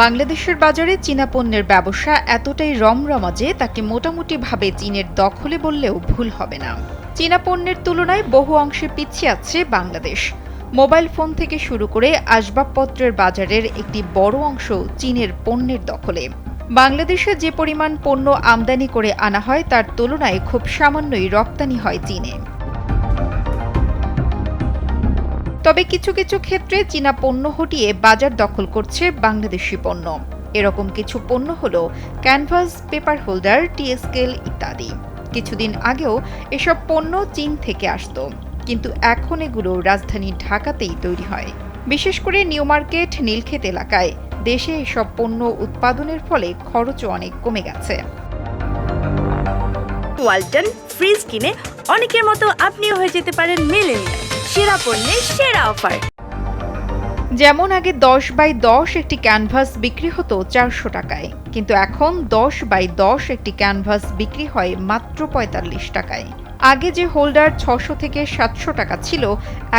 বাংলাদেশের বাজারে চীনা পণ্যের ব্যবসা এতটাই রমরমা যে তাকে মোটামুটিভাবে চীনের দখলে বললেও ভুল হবে না। চীনা পণ্যের তুলনায় বহু অংশে পিছিয়ে আছে বাংলাদেশ। মোবাইল ফোন থেকে শুরু করে আসবাবপত্রের বাজারের একটি বড় অংশ চীনের পণ্যের দখলে। বাংলাদেশে যে পরিমাণ পণ্য আমদানি করে আনা হয় তার তুলনায় খুব সামান্যই রপ্তানি হয় চীনে। তবে কিছু কিছু ক্ষেত্রে চীনা পণ্য হটিয়ে বাজার দখল করছে বাংলাদেশি পণ্য। এরকম কিছু পণ্য হল canvas, paper holder, T scale ইত্যাদি। কিছুদিন আগেও এসব পণ্য চীন থেকে আসতো, কিন্তু এখন এগুলো রাজধানী ঢাকাতেই তৈরি হয়। বিশেষ করে নিউ মার্কেট, নীলক্ষেত এলাকায় দেশে এসব পণ্য উৎপাদনের ফলে খরচও অনেক কমে গেছে। ওয়ালটন ফ্রিজ কিনে অনেকের মতো আপনিও হয়ে যেতে পারেন মেলেনিয়া সেরা পণ্যের সেরা অফার। যেমন আগে দশ বাই দশ একটি ক্যানভাস বিক্রি হতো চারশো টাকায়, কিন্তু এখন দশ বাই দশ একটি ক্যানভাস বিক্রি হয় মাত্র পঁয়তাল্লিশ টাকায়। আগে যে হোল্ডার ছশো থেকে সাতশো টাকা ছিল,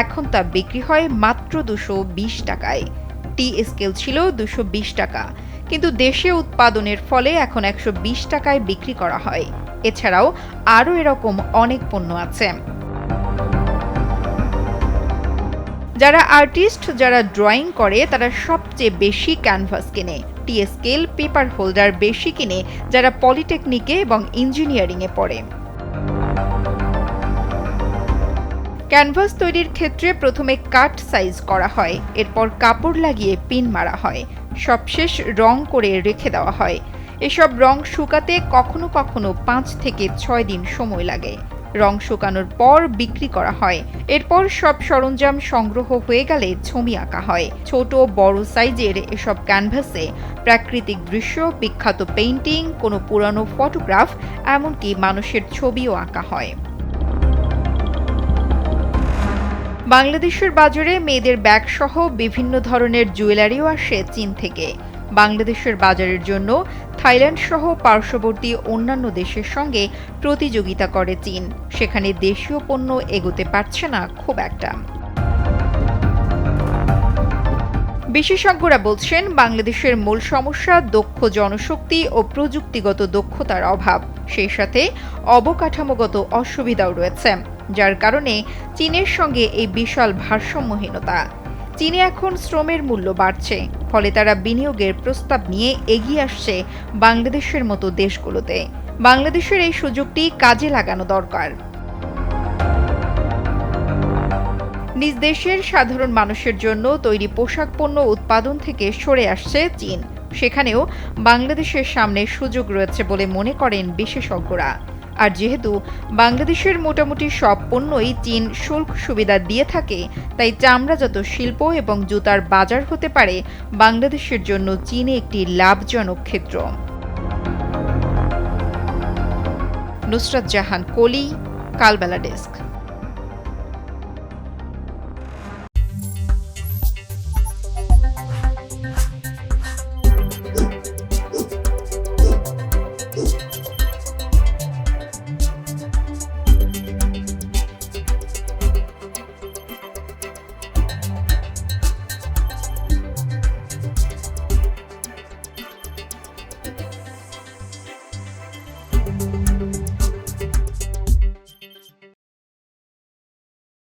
এখন তা বিক্রি হয় মাত্র দুশো বিশ টাকায়। টি স্কেল ছিল দুশো বিশ টাকা, কিন্তু দেশে উৎপাদনের ফলে এখন একশো বিশ টাকায় বিক্রি করা হয়। এছাড়াও আরও এরকম অনেক পণ্য আছে। যারা আর্টিস্ট, যারা ড্রয়িং করে, তারা সবচেয়ে বেশি ক্যানভাস কেনে। টি স্কেল, পেপার হোল্ডার বেশি কিনে, যারা পলিটেকনিকে এবং ইঞ্জিনিয়ারিংয়ে পড়ে। ক্যানভাস তৈরির ক্ষেত্রে প্রথমে কাট সাইজ করা হয়, এরপর কাপড় লাগিয়ে পিন মারা হয়। সবশেষ রং করে রেখে দেওয়া হয়। এসব রং শুকাতে কখনো কখনো পাঁচ থেকে ছয় দিন সময় লাগে। রং শুকানোর পর বিক্রি করা হয়। এরপর সব সরঞ্জাম সংগ্রহ হয়ে গেলে ছবি আঁকা হয়। ছোট, বড় সাইজের এসব ক্যানভাসে প্রাকৃতিক দৃশ্য, বিখ্যাত পেইন্টিং, কোনো পুরানো ফটোগ্রাফ, এমনকি মানুষের ছবিও আঁকা হয়। বাংলাদেশের বাজারে মেয়েদের ব্যাগ সহ বিভিন্ন ধরনের জুয়েলারিও আসে চীন থেকে। বাংলাদেশের বাজারের জন্য থাইল্যান্ড সহ পার্শ্ববর্তী অন্যান্য দেশের সঙ্গে প্রতিযোগিতা করে চীন। সেখানে দেশীয় পণ্য এগোতে পারছে না খুব একটা। বিশেষজ্ঞরা বলছেন, বাংলাদেশের মূল সমস্যা দক্ষ জনশক্তি ও প্রযুক্তিগত দক্ষতার অভাব। সেই সাথে অবকাঠামোগত অসুবিধাও রয়েছে, যার কারণে চীনের সঙ্গে এই বিশাল ভারসাম্যহীনতা। চীনে এখন শ্রমের মূল্য বাড়ছে, ফলে তারা বিনিয়োগের প্রস্তাব নিয়ে এগিয়ে আসছে বাংলাদেশের মতো দেশগুলোতে। বাংলাদেশের এই সুযোগটি কাজে লাগানো দরকার। নিজ দেশের সাধারণ মানুষের জন্য তৈরি পোশাক পণ্য উৎপাদন থেকে সরে আসছে চীন। সেখানেও বাংলাদেশের সামনে সুযোগ রয়েছে বলে মনে করেন বিশেষজ্ঞরা। আর যেহেতু বাংলাদেশের মোটামুটি সব পণ্যই চীন শুল্ক সুবিধা দিয়ে থাকে, তাই চামড়াজাত শিল্প এবং জুতার বাজার হতে পারে বাংলাদেশের জন্য চীনে একটি লাভজনক ক্ষেত্র। নুসরাত জাহান, কলি, কালবেলা ডেস্ক।